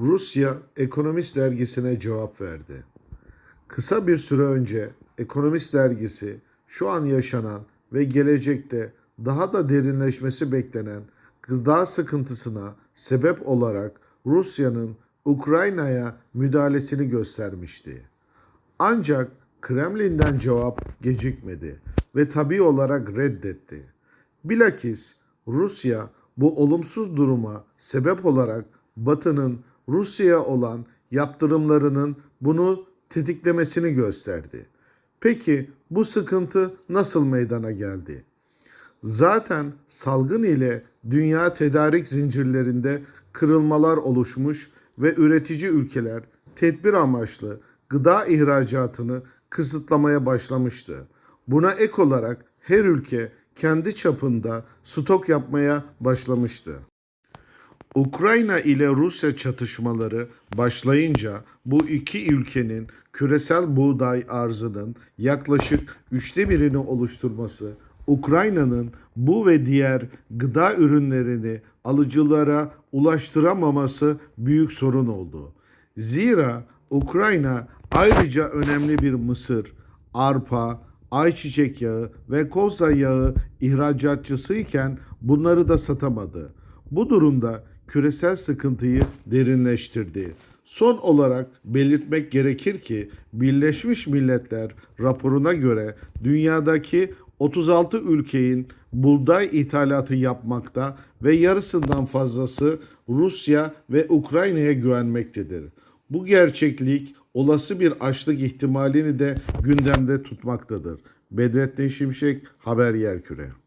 Rusya Ekonomist dergisine cevap verdi. Kısa bir süre önce Ekonomist dergisi şu an yaşanan ve gelecekte daha da derinleşmesi beklenen gıda sıkıntısına sebep olarak Rusya'nın Ukrayna'ya müdahalesini göstermişti. Ancak Kremlin'den cevap gecikmedi ve tabii olarak reddetti. Bilakis Rusya bu olumsuz duruma sebep olarak Batı'nın Rusya'ya olan yaptırımlarının bunu tetiklemesini gösterdi. Peki bu sıkıntı nasıl meydana geldi? Zaten salgın ile dünya tedarik zincirlerinde kırılmalar oluşmuş ve üretici ülkeler tedbir amaçlı gıda ihracatını kısıtlamaya başlamıştı. Buna ek olarak her ülke kendi çapında stok yapmaya başlamıştı. Ukrayna ile Rusya çatışmaları başlayınca bu iki ülkenin küresel buğday arzının yaklaşık üçte birini oluşturması, Ukrayna'nın bu ve diğer gıda ürünlerini alıcılara ulaştıramaması büyük sorun oldu. Zira Ukrayna ayrıca önemli bir mısır, arpa, ayçiçek yağı ve koza yağı ihracatçısı iken bunları da satamadı. Bu durumda küresel sıkıntıyı derinleştirdi. Son olarak belirtmek gerekir ki Birleşmiş Milletler raporuna göre dünyadaki 36 ülkenin buğday ithalatı yapmakta ve yarısından fazlası Rusya ve Ukrayna'ya güvenmektedir. Bu gerçeklik olası bir açlık ihtimalini de gündemde tutmaktadır. Bedrettin Şimşek Haber Yerküre